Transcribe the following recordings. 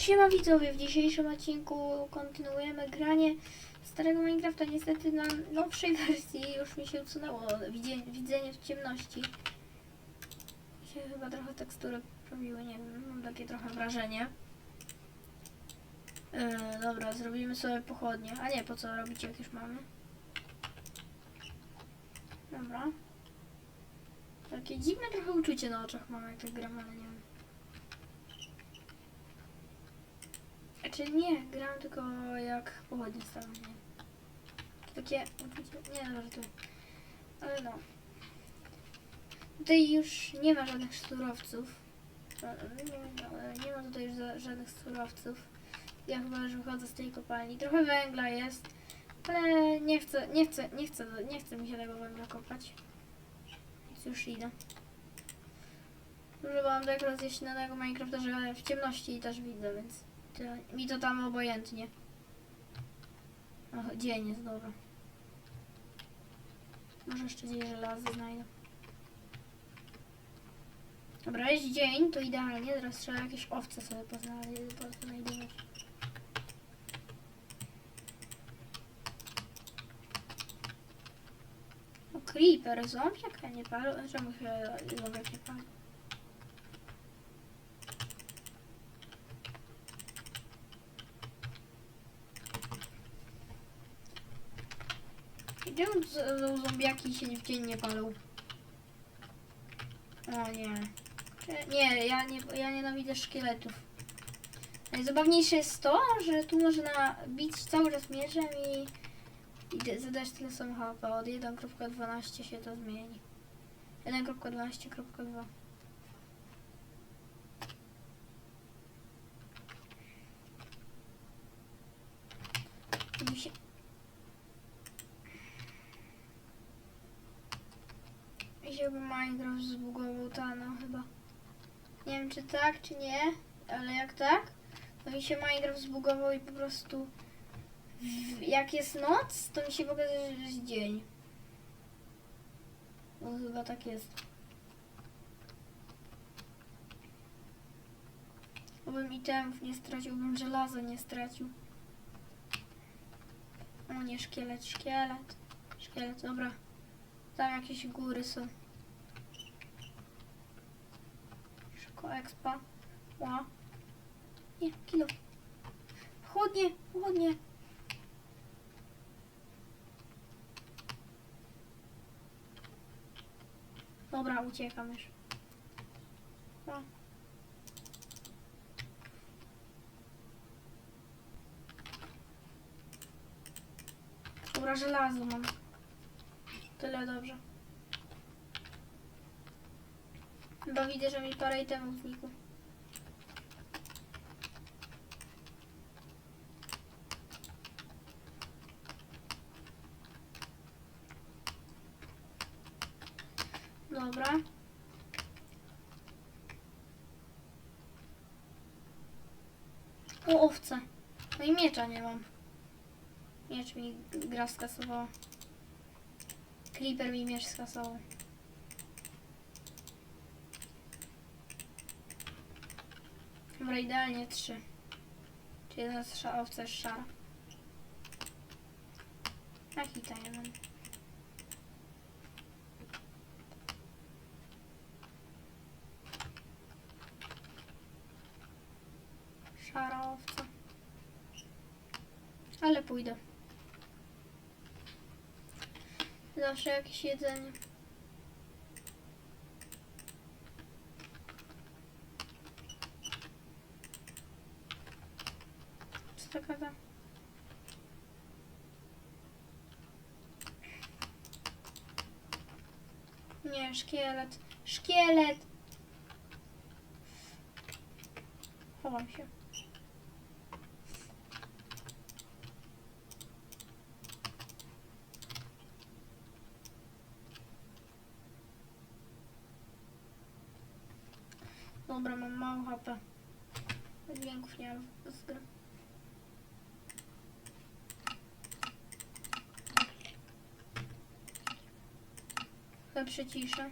Siema widzowie, w dzisiejszym odcinku kontynuujemy granie starego Minecrafta. Niestety na nowszej wersji już mi się usunęło widzenie w ciemności. Się chyba trochę tekstury robiły, nie wiem, mam takie trochę wrażenie. Yy, dobra, zrobimy sobie pochodnie. A nie, po co robić jak już mamy? Dobra. Takie dziwne trochę uczucie na oczach mam jak tak ale nie wiem. Znaczy nie, gram tylko jak pochodnie staram, nie. Takie nie no, żartuję. Ale no. Tutaj już nie ma żadnych surowców. E, Nie, ale nie ma tutaj już żadnych surowców. Ja chyba już wychodzę z tej kopalni. Trochę węgla jest, ale nie chcę, nie chcę, nie chcę, nie chcę mi się tego węgla kopać. Więc już idę. Dużo mam tak rozjaśnionego Minecrafta, że w ciemności też widzę, więc to, mi to tam obojętnie. O, dzień jest dobra. Może jeszcze gdzieś żelazo znajdę. Dobra, jest dzień, to idealnie. Teraz trzeba jakieś owce sobie poznajdować. O, creeper, zombiak, a nie palą. Czemu się zombiak nie pali? I czemu zombiaki się w dzień nie palą? O nie. Czy- Nie, ja, nie, ja nienawidzę szkieletów. Najzabawniejsze jest to, że tu można bić cały czas mieczem i, i zadać tyle samo HP. Od 1.12 się to zmieni. 1.12.2 Mi się... Mi się chyba Minecraft zbugował tano chyba. Nie wiem czy tak, czy nie, ale jak tak, to mi się Minecraft zbugował i po prostu w, jak jest noc, to mi się pokazuje, że jest dzień. No chyba tak jest. Obym itemów nie stracił, bym żelaza nie stracił. O nie, szkielet, szkielet. Szkielet, dobra. Tam jakieś góry są. Szybko expa. Ła. Nie, kilo. Chłodnie, chłodnie. Dobra, uciekam już. O. Dobra, żelazo mam. Tyle dobrze. Chyba widzę, że mi parę itemów znikło. Dobra. O, owce. No i miecza nie mam. Miecz mi gra skasowała. Creeper mi miecz skasował. Dobra, idealnie trzy. Czyli jedna sza- owca jest szara. A hita. Szara owca. Ale pójdę. Zawsze jakieś jedzenie. Gada? Nie, szkielet. Szkielet! Chowam się. Dobra, mam mało HP. Dźwięków nie mam z gry. trochę przyciszę.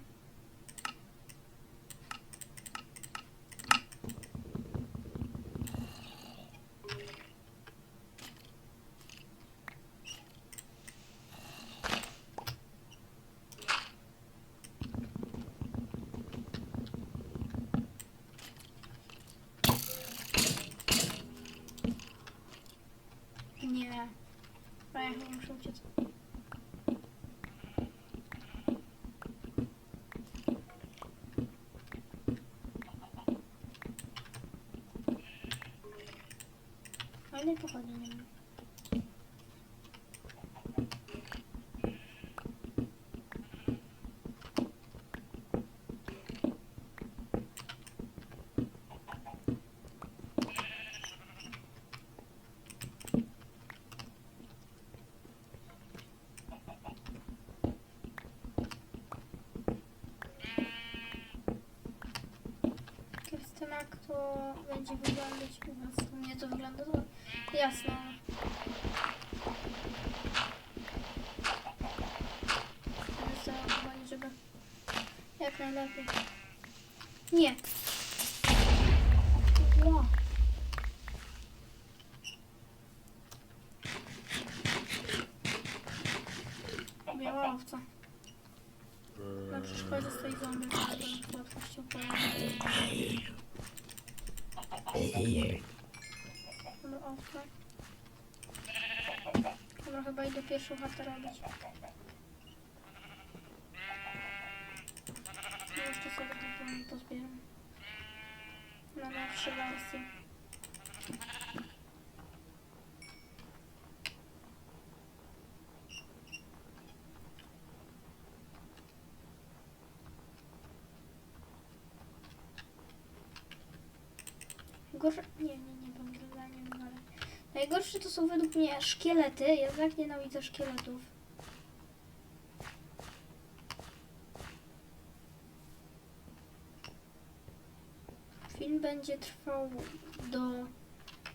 Nie. Bo ja muszę uciec. Ile pochodni nie ma? Jestem jak to będzie wyglądać u was. U mnie to wygląda to chcę chodzić, żeby jak najlepiej. Nie. Ło. Biała owca. Na przeszkodzie tej zombie, z łatwością pojawić. Dobra, owca. Dobra, chyba idę pierwszą chatę robić. No jeszcze sobie to pozbieram. Na nowsze wersje. Gorsze... Nie, nie. Najgorsze to są według mnie szkielety. Ja tak nienawidzę szkieletów. Film będzie trwał do...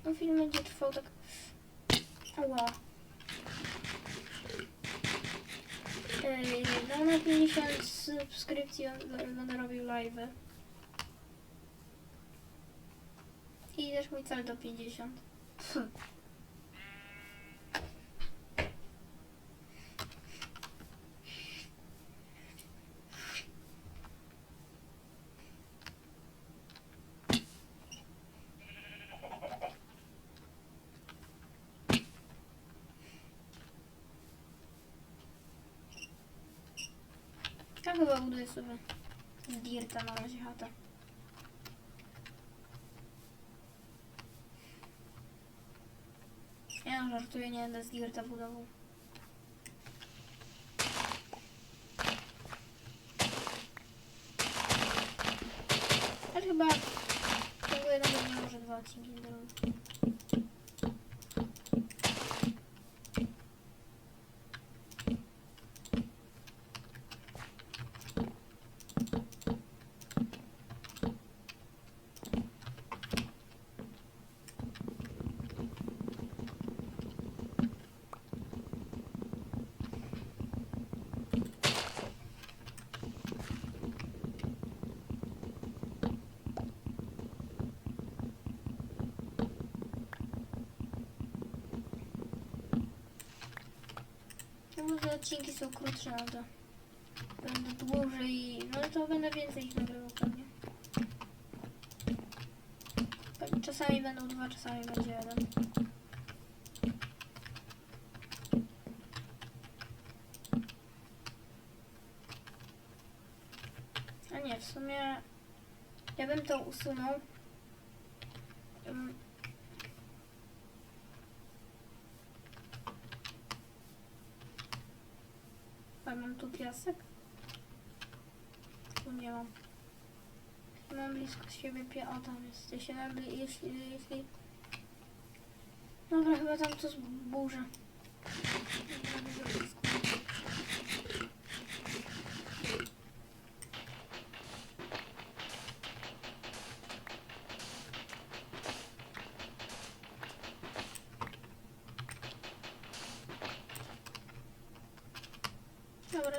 No film będzie trwał tak... Ała. Ej, no na 50 subskrypcji będę robił live'y. I też mój cel do 50. Ja chyba buduję sobie z dirta na chatę. Ja żartuję, nie będę z dirta budował. Ale chyba tego jednego może dwa odcinki będę robił. No może odcinki są krótsze, no to będę dłużej, no to będę więcej ich nagrywał. Pewnie Czasami będą dwa, czasami będzie jeden. A nie, w sumie ja bym to usunął. Ym, A mam tu piasek? Tu nie mam. Mam blisko siebie pie... O, tam jest. Jeśli, jeśli, jeśli... Dobra, chyba tam to zburzę. Blisko.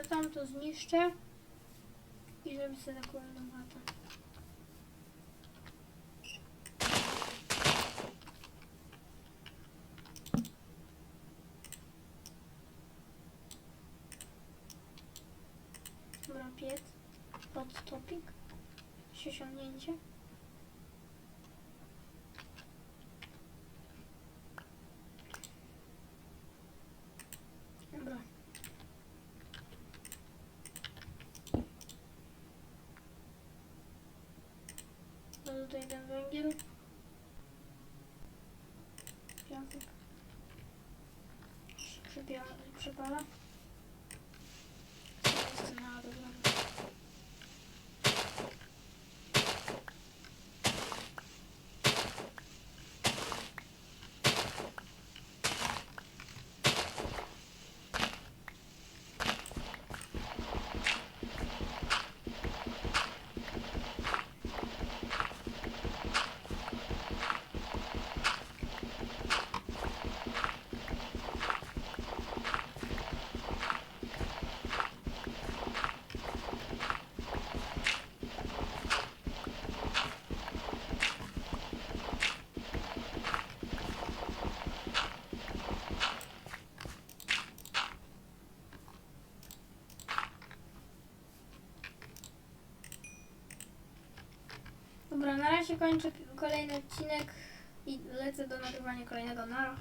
Tam to zniszczę. I zrobię sobie taką chatę. Dobra, piec. Hot topic. Osiągnięcie. Ja przepala. Jeszcze na dobra. Dobra, na razie kończę kolejny odcinek i lecę do nagrywania kolejnego nara.